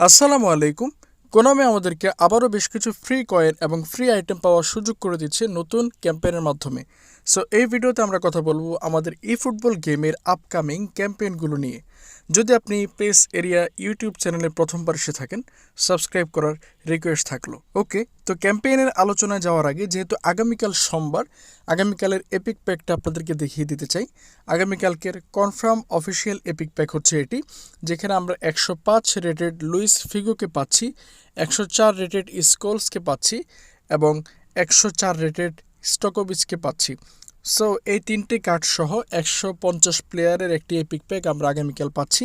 আসসালামু আলাইকুম। কোনামে আমাদেরকে আবারও বেশ কিছু ফ্রি কয়েন এবং ফ্রি আইটেম পাওয়ার সুযোগ করে দিচ্ছে নতুন ক্যাম্পেইনের মাধ্যমে। সো এই ভিডিওতে আমরা কথা বলব আমাদের ই ফুটবল গেমের আপকামিং ক্যাম্পেইনগুলো নিয়ে। যদি আপনি প্রেস এরিয়া ইউটিউব চ্যানেলে প্রথমবার এসে থাকেন সাবস্ক্রাইব করার রিকোয়েস্ট থাকল। ওকে তো ক্যাম্পেইনের আলোচনায় যাওয়ার আগে যেহেতু আগামীকাল সোমবার, আগামীকালের এপিক প্যাকটা আপনাদেরকে দেখিয়ে দিতে চাই। আগামীকালকের কনফার্ম অফিসিয়াল এপিক প্যাক হচ্ছে এটি, যেখানে আমরা একশো পাঁচ রেটেড লুইস ফিগোকে পাচ্ছি। একশো চার রেটেড স্কোলসকে পাচ্ছি এবং একশো চার রেটেড স্টকোভিচকে পাচ্ছি। সো এই তিনটি কার্ড সহ একশো পঞ্চাশ প্লেয়ারের একটি এপিক প্যাক আমরা আগামীকাল পাচ্ছি।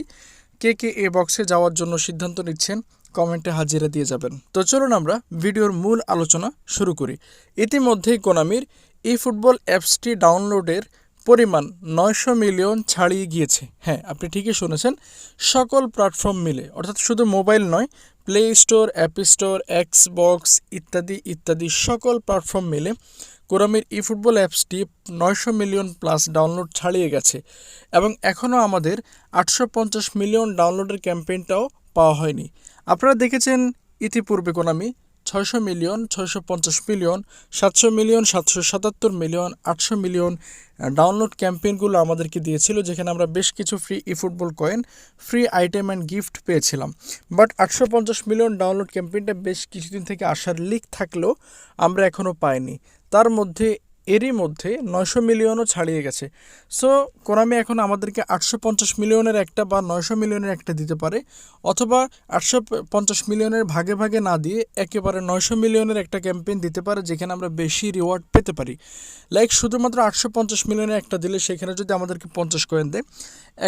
কে কে এ বক্সে যাওয়ার জন্য সিদ্ধান্ত নিচ্ছেন কমেন্টে হাজিরা দিয়ে যাবেন। তো চলুন আমরা ভিডিওর মূল আলোচনা শুরু করি। ইতিমধ্যেই কোনামির ই ফুটবল অ্যাপসটি ডাউনলোডের পরিমাণ নয়শো মিলিয়ন ছাড়িয়ে গিয়েছে। হ্যাঁ আপনি ঠিকই শুনেছেন, সকল প্ল্যাটফর্ম মিলে, অর্থাৎ শুধু মোবাইল নয় play store app store Xbox ইত্যাদি ইত্যাদি সকল প্ল্যাটফর্ম মিলে কোরামির ই ফুটবল অ্যাপসটি নয়শো মিলিয়ন প্লাস ডাউনলোড ছাড়িয়ে গেছে এবং এখনও আমাদের আটশো পঞ্চাশ মিলিয়ন ডাউনলোডের ক্যাম্পেইনটাও পাওয়া হয়নি। আপনারা দেখেছেন ইতিপূর্বে কোনামি ছয়শো মিলিয়ন, ছয়শো পঞ্চাশ মিলিয়ন, সাতশো মিলিয়ন, সাতশো সাতাত্তর মিলিয়ন, আটশো মিলিয়ন ডাউনলোড ক্যাম্পেইনগুলো আমাদেরকে দিয়েছিল, যেখানে আমরা বেশ কিছু free e football coin free item and gift পেয়েছিলাম। বাট আটশো পঞ্চাশ মিলিয়ন ডাউনলোড ক্যাম্পেইনটা বেশ কিছুদিন থেকে আসার লিক থাকলেও আমরা এখনও পাইনি। তার মধ্যে এরই মধ্যে নয়শো মিলিয়নও ছাড়িয়ে গেছে। সো কোনামি এখন আমাদেরকে আটশো পঞ্চাশ মিলিয়নের একটা বা নয়শো মিলিয়নের একটা দিতে পারে, অথবা আটশো পঞ্চাশ মিলিয়নের ভাগে ভাগে না দিয়ে একেবারে নয়শো মিলিয়নের একটা ক্যাম্পেইন দিতে পারে, যেখানে আমরা বেশি রিওয়ার্ড পেতে পারি। লাইক শুধুমাত্র আটশো পঞ্চাশ মিলিয়নের একটা দিলে সেখানে যদি আমাদেরকে পঞ্চাশ কয়েন দেয়,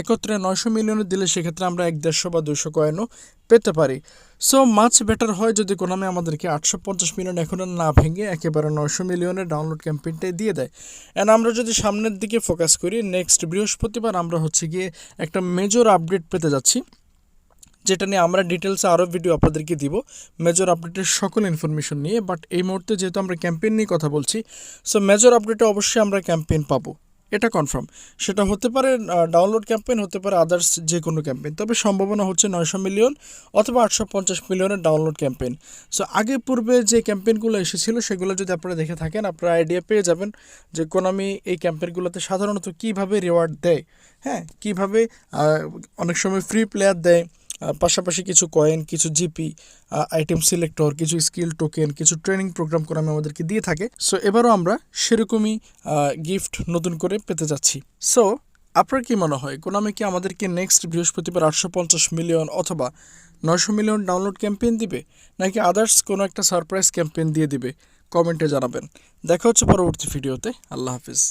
একত্রে নয়শো মিলিয়নের দিলে সেক্ষেত্রে আমরা এক দেড়শো বা দুশো কয়েনও পেতে পারি। সো মাছ বেটার হয় যদি কোনামে আমাদেরকে আটশো পঞ্চাশ মিলিয়ন এখন না ভেঙে একেবারে নয়শো মিলিয়নের ডাউনলোড ক্যাম্পেইনটাই দিয়ে দেয়। অ্যান্ড আমরা যদি সামনের দিকে ফোকাস করি নেক্সট বৃহস্পতিবার আমরা হচ্ছে গিয়ে একটা মেজর আপডেট পেতে যাচ্ছি, যেটা নিয়ে আমরা ডিটেলসে আরও ভিডিও আপনাদেরকে দিব। মেজর আপডেটের সকল ইনফরমেশন নিয়ে বাট এই মুহূর্তে যেহেতু আমরা ক্যাম্পেইন নিয়ে কথা বলছি সো মেজর আপডেটে অবশ্যই আমরা ক্যাম্পেইন পাবো। এটা কনফার্ম সেটা হতে পারে ডাউনলোড ক্যাম্পেইন হতে পারে আদার্স যে কোনো ক্যাম্পেইন তবে সম্ভাবনা হচ্ছে নয়শো মিলিয়ন অথবা আটশো পঞ্চাশ মিলিয়নের ডাউনলোড ক্যাম্পেইন সো আগে পূর্বে যে ক্যাম্পেইনগুলো এসেছিল, সেগুলো যদি আপনারা দেখে থাকেন, আপনারা আইডিয়া পেয়ে যাবেন যে কোনামি এই ক্যাম্পেইনগুলোতে সাধারণত কীভাবে রিওয়ার্ড দেয়। হ্যাঁ কীভাবে অনেক সময় ফ্রি প্লেয়ার দেয়। পাশাপাশি কিছু কয়েন কিছু জিপি আইটেম সিলেক্টর কিছু স্কিল টোকেন কিছু ট্রেনিং প্রোগ্রাম করে আমাদেরকে দিয়ে থাকে। সো এবারও আমরা সেরকমই গিফট নতুন করে পেতে যাচ্ছি। সো আপনার কি মনে হয় কোনামে কি আমাদেরকে নেক্সট বৃহস্পতিবার আটশো পঞ্চাশ মিলিয়ন অথবা নয়শো মিলিয়ন ডাউনলোড ক্যাম্পেইন দিবে, নাকি আদার্স কোনো একটা সারপ্রাইজ ক্যাম্পেইন দিয়ে দিবে? কমেন্টে জানাবেন। দেখা হচ্ছে পরবর্তী ভিডিওতে আল্লাহ হাফিজ।